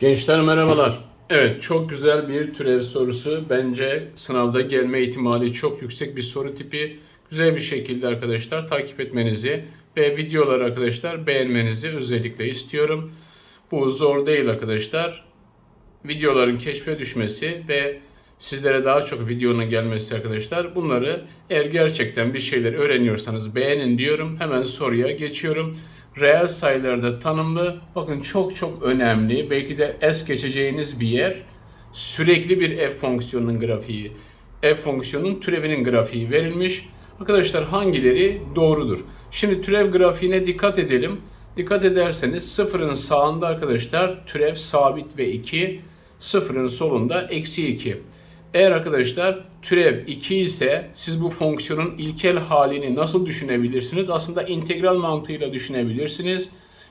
Gençler merhabalar. Evet çok güzel bir türev sorusu. Bence sınavda gelme ihtimali çok yüksek bir soru tipi. Güzel bir şekilde arkadaşlar takip etmenizi ve videoları arkadaşlar beğenmenizi özellikle istiyorum. Bu zor değil arkadaşlar. Videoların keşfe düşmesi ve sizlere daha çok videonun gelmesi arkadaşlar. Bunları eğer gerçekten bir şeyler öğreniyorsanız beğenin diyorum. Hemen soruya geçiyorum. Reel sayılarda tanımlı bakın çok çok önemli. Belki de es geçeceğiniz bir yer. Sürekli bir f fonksiyonunun grafiği. f fonksiyonun türevinin grafiği verilmiş. Arkadaşlar hangileri doğrudur? Şimdi türev grafiğine dikkat edelim. Dikkat ederseniz sıfırın sağında arkadaşlar türev sabit ve 2. Sıfırın solunda eksi 2. Eğer arkadaşlar türev 2 ise siz bu fonksiyonun ilkel halini nasıl düşünebilirsiniz? Aslında integral mantığıyla düşünebilirsiniz.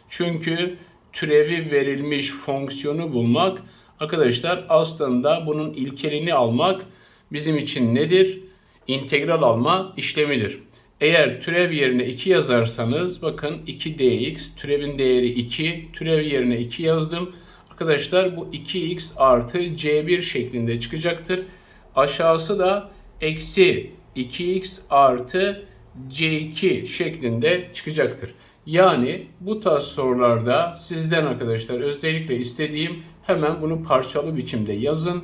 Çünkü türevi verilmiş fonksiyonu bulmak arkadaşlar aslında bunun ilkelini almak bizim için nedir? İntegral alma işlemidir. Eğer türev yerine 2 yazarsanız bakın 2dx türevin değeri 2 türev yerine 2 yazdım. Arkadaşlar bu 2x artı c1 şeklinde çıkacaktır. Aşağısı da eksi 2x artı c2 şeklinde çıkacaktır. Yani bu tarz sorularda sizden arkadaşlar özellikle istediğim hemen bunu parçalı biçimde yazın.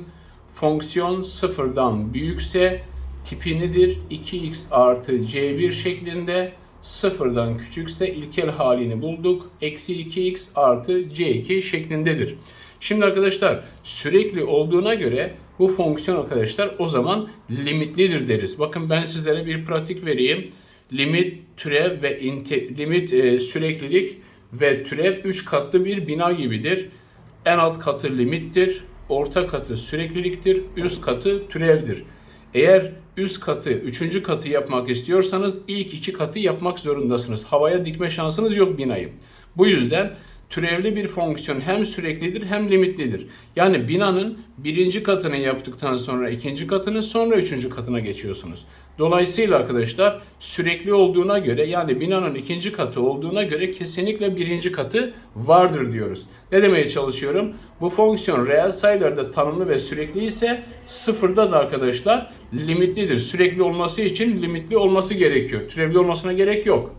Fonksiyon sıfırdan büyükse tipi nedir? 2x artı c1 şeklinde sıfırdan küçükse ilkel halini bulduk. Eksi 2x artı c2 şeklindedir. Şimdi arkadaşlar sürekli olduğuna göre bu fonksiyon arkadaşlar o zaman limitlidir deriz. Bakın ben sizlere bir pratik vereyim. Limit, türev ve inte, limit e, süreklilik ve türev 3 katlı bir bina gibidir. En alt katı limittir, orta katı sürekliliktir, üst katı türevdir. Eğer üst katı, üçüncü katı yapmak istiyorsanız ilk iki katı yapmak zorundasınız. Havaya dikme şansınız yok binayı. Bu yüzden türevli bir fonksiyon hem süreklidir hem limitlidir. Yani binanın birinci katını yaptıktan sonra ikinci katını sonra üçüncü katına geçiyorsunuz. Dolayısıyla arkadaşlar sürekli olduğuna göre yani binanın ikinci katı olduğuna göre kesinlikle birinci katı vardır diyoruz. Ne demeye çalışıyorum? Bu fonksiyon reel sayılarda tanımlı ve sürekli ise sıfırda da arkadaşlar limitlidir. Sürekli olması için limitli olması gerekiyor. Türevli olmasına gerek yok.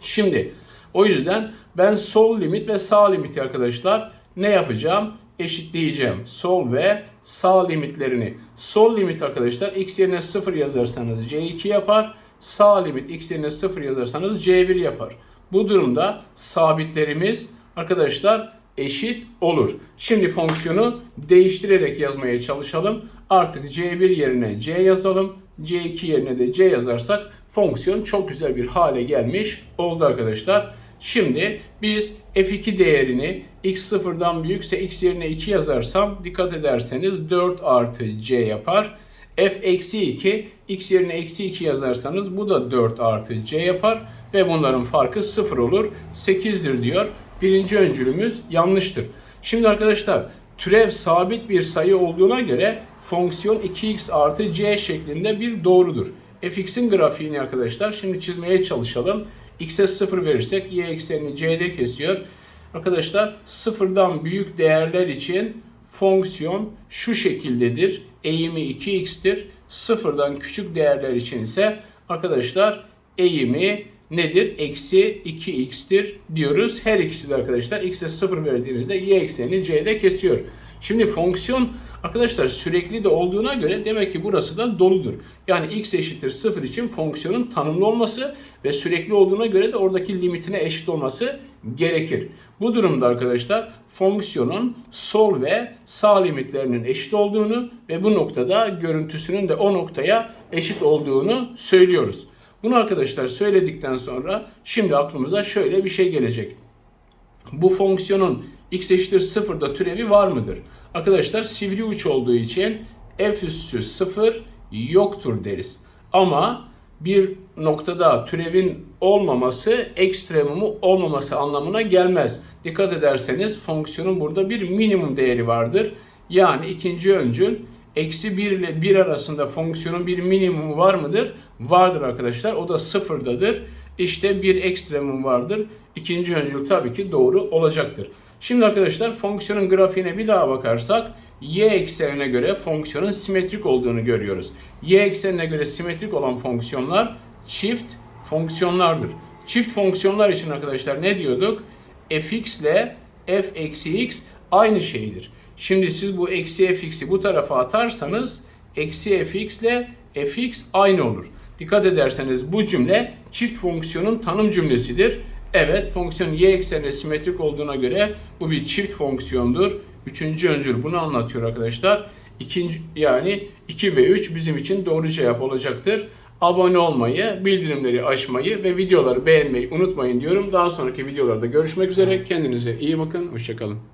Şimdi o yüzden ben sol limit ve sağ limiti arkadaşlar ne yapacağım? Eşitleyeceğim. Sol ve sağ limitlerini. Sol limit arkadaşlar x yerine 0 yazarsanız c2 yapar. Sağ limit x yerine 0 yazarsanız c1 yapar. Bu durumda sabitlerimiz arkadaşlar eşit olur. Şimdi fonksiyonu değiştirerek yazmaya çalışalım. Artık c1 yerine c yazalım. c2 yerine de c yazarsak fonksiyon çok güzel bir hale gelmiş oldu arkadaşlar. Şimdi biz f2 değerini x sıfırdan büyükse x yerine 2 yazarsam dikkat ederseniz 4 artı c yapar. f eksi 2 x yerine eksi 2 yazarsanız bu da 4 artı c yapar ve bunların farkı 0 olur. 8'dir diyor. Birinci öncülümüz yanlıştır. Şimdi arkadaşlar türev sabit bir sayı olduğuna göre fonksiyon 2x artı c şeklinde bir doğrudur. fx'in grafiğini arkadaşlar şimdi çizmeye çalışalım. X'e 0 verirsek y eksenini c'de kesiyor. Arkadaşlar sıfırdan büyük değerler için fonksiyon şu şekildedir. Eğimi 2x'tir. Sıfırdan küçük değerler için ise arkadaşlar eğimi nedir? Eksi 2x'tir diyoruz. Her ikisi de arkadaşlar x'e 0 verdiğinizde y eksenini c'de kesiyor. Şimdi fonksiyon arkadaşlar sürekli de olduğuna göre demek ki burası da doludur. Yani x eşittir 0 için fonksiyonun tanımlı olması ve sürekli olduğuna göre de oradaki limitine eşit olması gerekir. Bu durumda arkadaşlar fonksiyonun sol ve sağ limitlerinin eşit olduğunu ve bu noktada görüntüsünün de o noktaya eşit olduğunu söylüyoruz. Bunu arkadaşlar söyledikten sonra şimdi aklımıza şöyle bir şey gelecek. Bu fonksiyonun x eşittir 0'da türevi var mıdır? Arkadaşlar sivri uç olduğu için f üssü 0 yoktur deriz. Ama bir noktada türevin olmaması ekstremumu olmaması anlamına gelmez. Dikkat ederseniz fonksiyonun burada bir minimum değeri vardır. Yani ikinci öncül eksi 1 ile 1 arasında fonksiyonun bir minimumu var mıdır? Vardır arkadaşlar. O da sıfırdadır. İşte bir ekstremum vardır. İkinci öncül tabii ki doğru olacaktır. Şimdi arkadaşlar fonksiyonun grafiğine bir daha bakarsak y eksenine göre fonksiyonun simetrik olduğunu görüyoruz. Y eksenine göre simetrik olan fonksiyonlar çift fonksiyonlardır. Çift fonksiyonlar için arkadaşlar ne diyorduk? fx ile f eksi x aynı şeydir. Şimdi siz bu eksi fx'i bu tarafa atarsanız eksi fx ile fx aynı olur. Dikkat ederseniz bu cümle çift fonksiyonun tanım cümlesidir. Evet fonksiyon y eksenine simetrik olduğuna göre bu bir çift fonksiyondur. Üçüncü öncül bunu anlatıyor arkadaşlar. İkinci, yani 2 ve 3 bizim için doğru cevap olacaktır. Abone olmayı, bildirimleri açmayı ve videoları beğenmeyi unutmayın diyorum. Daha sonraki videolarda görüşmek üzere. Kendinize iyi bakın. Hoşçakalın.